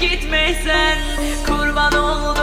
hiç gitmesen kurban olurum